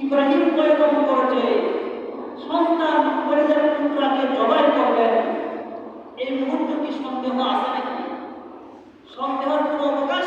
ইব্রাহিম পরিকল্পন করেছে সন্তান পরিদের পুত্রাকে জবাই করবেন এই মুহূর্ত কি সন্দেহ আছে নাকি? সন্দেহের কোনো অবকাশ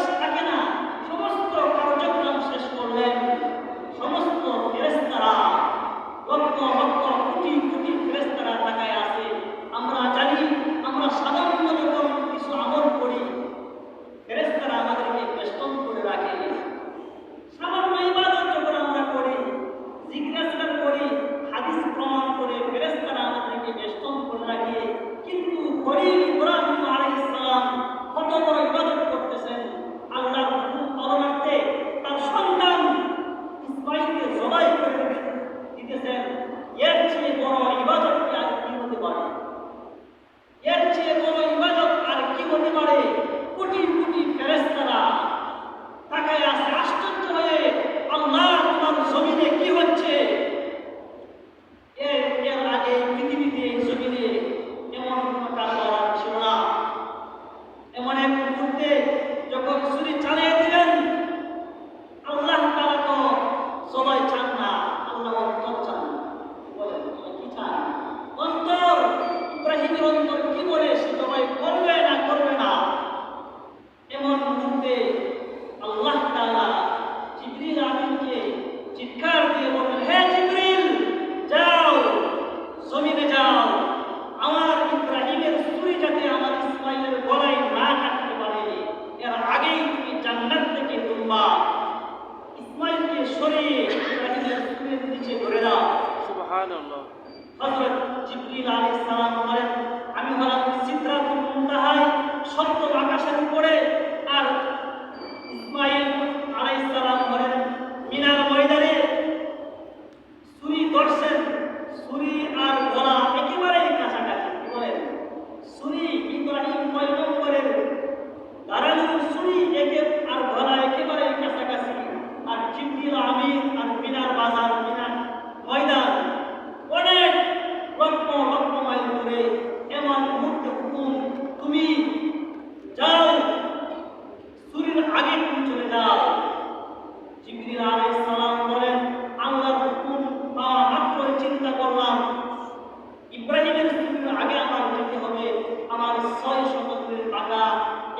নিচে ধরে দাও সুবহানাল্লাহ। হযরত জিবরিল আলাইহিস সালাম বলেন আমি হলাম সিদরাতুল আকাশের উপরে আর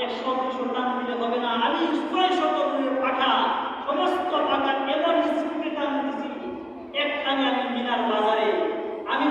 একশো দুশো দিলে হবে না আমি ছয় শতকের পাখা সমস্ত পাখা এমন স্পিডে টান দিছি এক আমি মিনার বাজারে আমি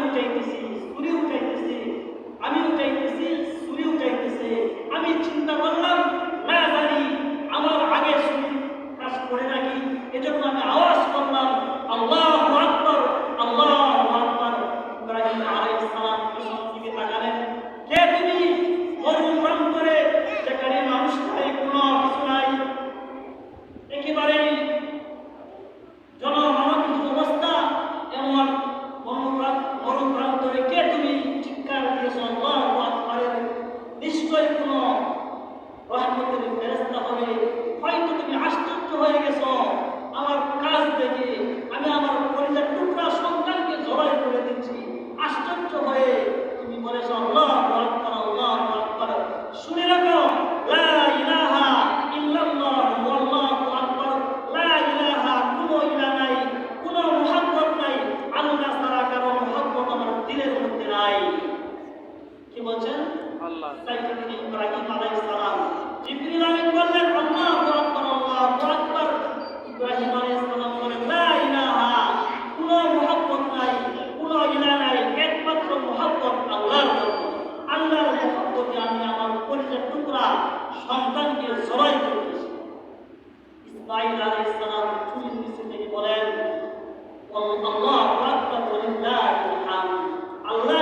সাইদ আলী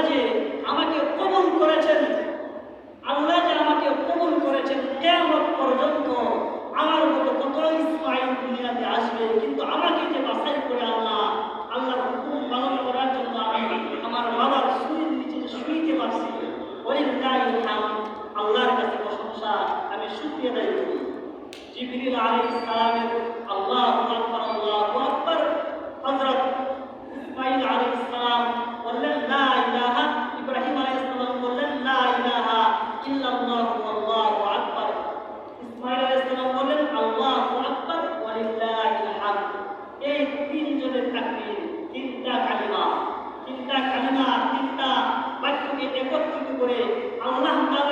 যে আমাকে কবুল করেছেন, আল্লাহ যে আমাকে কবুল করেছেন কেমন পর্যন্ত আমার মতো কত ইসমাইল কিন্তু আমাকে যে বাছাই করে আল্লাহ আল্লাহ হুকুম করার জন্য আমি আমার বাবার শুয়ের নিচে শুইতে পারছি। অনেক আল্লাহর কাছে প্রশংসা, আমি শুকিয়ে দেয় জিবরিল আলাইহিস সালামের আল্লাহু আকবার আল্লাহু আকবার, হযরত ইসমাঈল আলাইহিস সালাম বললেন, লা ইলাহা ইব্রাহিম আলাইহিস সালাম বললেন, লা ইলাহা ইল্লাল্লাহ, আল্লাহু আকবার ইসমাঈল আলাইহিস সালাম বললেন, আল্লাহু আকবার ওয়া লিল্লাহিল হামদ এই তিনজনের তাকবীর, তিনটা কালিমা তিনটা কালিমা, তিনটা বাক্যকে একত্রিত করে আল্লাহ তাআলা